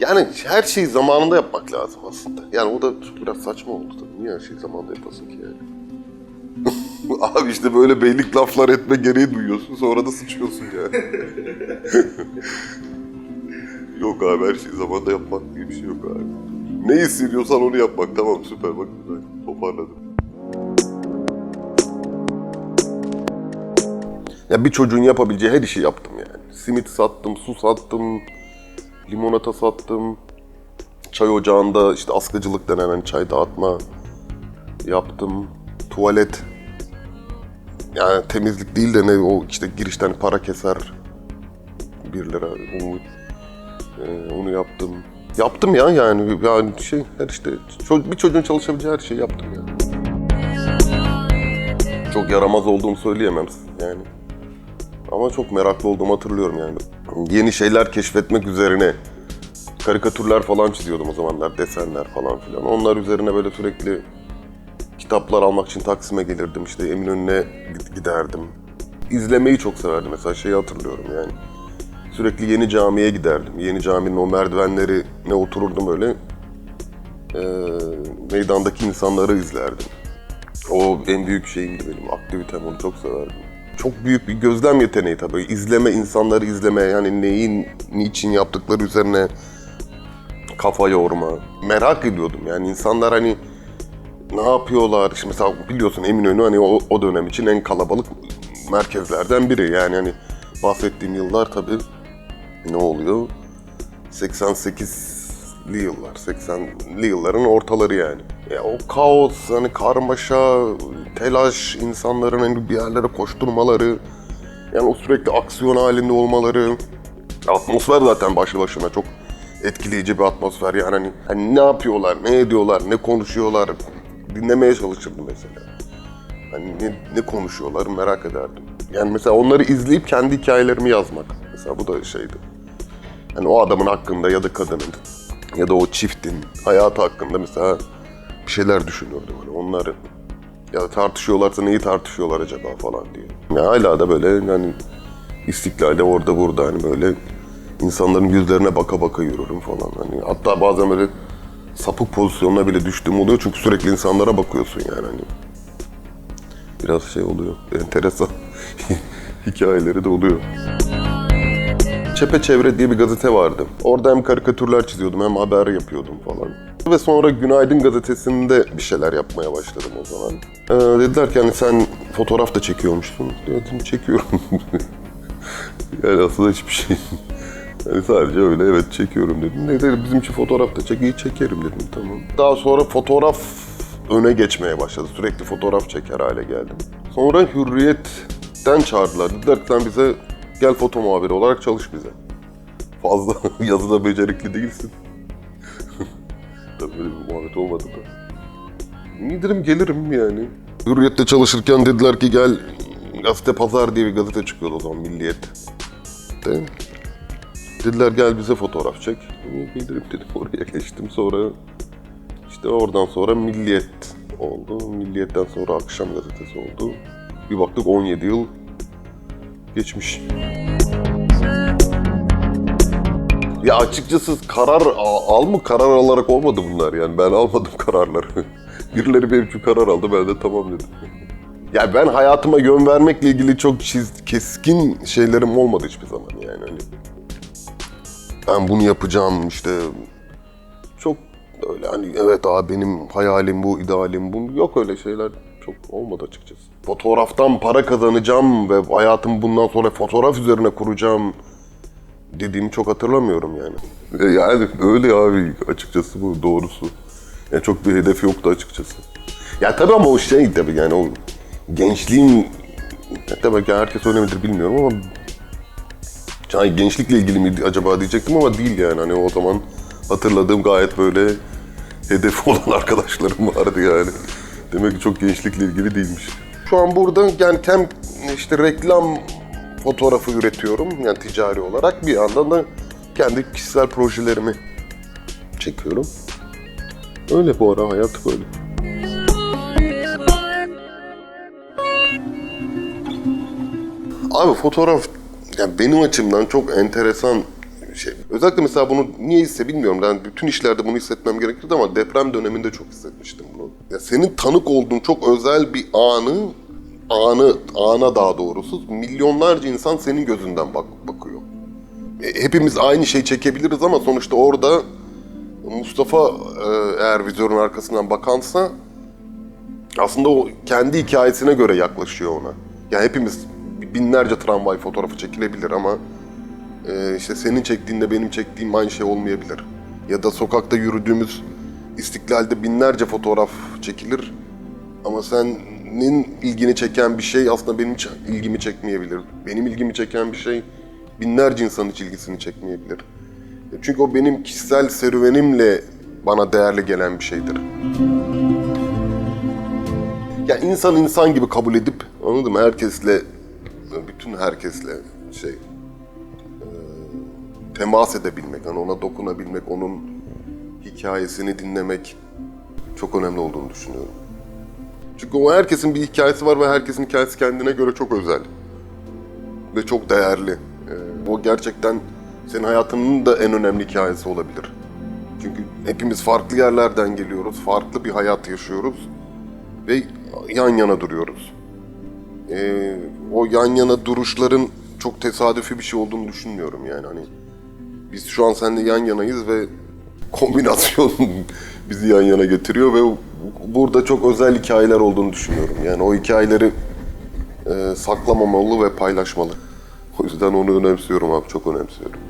Yani her şeyi zamanında yapmak lazım aslında. Yani o da biraz saçma oldu tabii. Niye her şeyi zamanında yapasın ki yani? Abi işte böyle beylik laflar etme gereği duyuyorsun sonra da sıçıyorsun yani. yok abi her şeyi zamanında yapmak diye bir şey yok abi. Ne hissediyorsan onu yapmak tamam süper bak güzel toparladım. Ya bir çocuğun yapabileceği her işi yaptım yani. Simit sattım, su sattım, limonata sattım. Çay ocağında işte askıcılık denen hani çay dağıtma yaptım. Tuvalet yani temizlik değil de ne o işte girişten para keser 1 lira onu, e, onu yaptım. Yaptım ya yani yani şey her işte bir çocuğun çalışabileceği her şeyi yaptım yani. Çok yaramaz olduğumu söyleyemem yani. Ama çok meraklı olduğumu hatırlıyorum yani. Yeni şeyler keşfetmek üzerine karikatürler falan çiziyordum o zamanlar, desenler falan filan. Onlar üzerine böyle sürekli kitaplar almak için Taksim'e gelirdim. İşte Eminönü'ne gid- giderdim. İzlemeyi çok severdim mesela şeyi hatırlıyorum yani. Sürekli yeni camiye giderdim. Yeni caminin o merdivenlerine otururdum öyle. Ee, meydandaki insanları izlerdim. O en büyük şeyimdi benim. Aktivitem onu çok severdim. Çok büyük bir gözlem yeteneği tabii. İzleme, insanları izleme. Yani neyin, niçin yaptıkları üzerine kafa yorma. Merak ediyordum yani insanlar hani ne yapıyorlar? İşte mesela biliyorsun Eminönü hani o, o dönem için en kalabalık merkezlerden biri. Yani hani bahsettiğim yıllar tabii ne oluyor? 88'li yıllar, 80'li yılların ortaları yani. Ya o kaos, hani karmaşa, telaş, insanların hani bir yerlere koşturmaları, yani o sürekli aksiyon halinde olmaları, atmosfer zaten başlı başına çok etkileyici bir atmosfer yani hani, hani ne yapıyorlar, ne ediyorlar, ne konuşuyorlar dinlemeye çalışırdım mesela. Hani ne, ne konuşuyorlar merak ederdim. Yani mesela onları izleyip kendi hikayelerimi yazmak. Mesela bu da şeydi. Hani o adamın hakkında ya da kadının ya da o çiftin hayatı hakkında mesela bir şeyler düşünürdüm. Hani onları ya tartışıyorlarsa neyi tartışıyorlar acaba falan diye. Ya hala da böyle hani istiklalde orada burada hani böyle insanların yüzlerine baka baka yürürüm falan. Hani hatta bazen böyle sapık pozisyonuna bile düştüğüm oluyor çünkü sürekli insanlara bakıyorsun yani hani. Biraz şey oluyor, enteresan hikayeleri de oluyor. Çepeçevre diye bir gazete vardı. Orada hem karikatürler çiziyordum hem haber yapıyordum falan. Ve sonra Günaydın gazetesinde bir şeyler yapmaya başladım o zaman. Ee, dediler ki hani sen fotoğraf da çekiyormuşsun. Dedim çekiyorum. yani aslında hiçbir şey. Yani sadece öyle evet çekiyorum dedim. Ne dedi bizim için fotoğraf da çek, iyi çekerim dedim tamam. Daha sonra fotoğraf öne geçmeye başladı. Sürekli fotoğraf çeker hale geldim. Sonra Hürriyet'ten çağırdılar. Dediler ki sen bize gel foto muhabiri olarak çalış bize. Fazla yazıda becerikli değilsin. Tabii böyle bir muhabbet olmadı da. İyi dedim gelirim yani. Hürriyet'te çalışırken dediler ki gel Gazete Pazar diye bir gazete çıkıyordu o zaman Milliyet'te. Dediler gel bize fotoğraf çek. Gelirim dedim oraya geçtim. Sonra işte oradan sonra Milliyet oldu. Milliyet'ten sonra Akşam Gazetesi oldu. Bir baktık 17 yıl geçmiş. Ya açıkçası karar al mı karar alarak olmadı bunlar yani ben almadım kararları. Birileri benim için karar aldı ben de tamam dedim. Ya ben hayatıma yön vermekle ilgili çok çiz, keskin şeylerim olmadı hiçbir zaman yani. Hani ben bunu yapacağım işte çok öyle hani evet abi benim hayalim bu, idealim bu. Yok öyle şeyler çok olmadı açıkçası. Fotoğraftan para kazanacağım ve hayatımı bundan sonra fotoğraf üzerine kuracağım dediğimi çok hatırlamıyorum yani. E, Yani öyle abi açıkçası bu doğrusu. Yani çok bir hedef yoktu açıkçası. Ya tabii ama o şey tabii yani o gençliğin tabii ki herkes öyle midir bilmiyorum ama yani gençlikle ilgili mi acaba diyecektim ama değil yani. Hani o zaman hatırladığım gayet böyle hedef olan arkadaşlarım vardı yani. Demek ki çok gençlikle ilgili değilmiş. Şu an burada yani hem işte reklam fotoğrafı üretiyorum yani ticari olarak bir yandan da kendi kişisel projelerimi çekiyorum. Öyle bu ara hayat böyle. Abi fotoğraf yani benim açımdan çok enteresan. Özellikle mesela bunu niye hisse bilmiyorum. Ben bütün işlerde bunu hissetmem gerekirdi ama deprem döneminde çok hissetmiştim bunu. Ya senin tanık olduğun çok özel bir anı, anı, ana daha doğrusu milyonlarca insan senin gözünden bak, bakıyor. E, hepimiz aynı şeyi çekebiliriz ama sonuçta orada Mustafa e, eğer vizörün arkasından bakansa aslında o kendi hikayesine göre yaklaşıyor ona. Yani hepimiz binlerce tramvay fotoğrafı çekilebilir ama e, işte senin çektiğinle benim çektiğim aynı şey olmayabilir. Ya da sokakta yürüdüğümüz istiklalde binlerce fotoğraf çekilir ama senin ilgini çeken bir şey aslında benim hiç ilgimi çekmeyebilir. Benim ilgimi çeken bir şey binlerce insanın ilgisini çekmeyebilir. Çünkü o benim kişisel serüvenimle bana değerli gelen bir şeydir. Ya insan insan gibi kabul edip anladın mı? Herkesle, bütün herkesle şey temas edebilmek, hani ona dokunabilmek, onun hikayesini dinlemek çok önemli olduğunu düşünüyorum. Çünkü o herkesin bir hikayesi var ve herkesin hikayesi kendine göre çok özel ve çok değerli. Ee, o gerçekten senin hayatının da en önemli hikayesi olabilir. Çünkü hepimiz farklı yerlerden geliyoruz, farklı bir hayat yaşıyoruz ve yan yana duruyoruz. Ee, o yan yana duruşların çok tesadüfi bir şey olduğunu düşünmüyorum yani hani biz şu an seninle yan yanayız ve kombinasyon bizi yan yana getiriyor ve burada çok özel hikayeler olduğunu düşünüyorum. Yani o hikayeleri e, saklamamalı ve paylaşmalı. O yüzden onu önemsiyorum abi, çok önemsiyorum.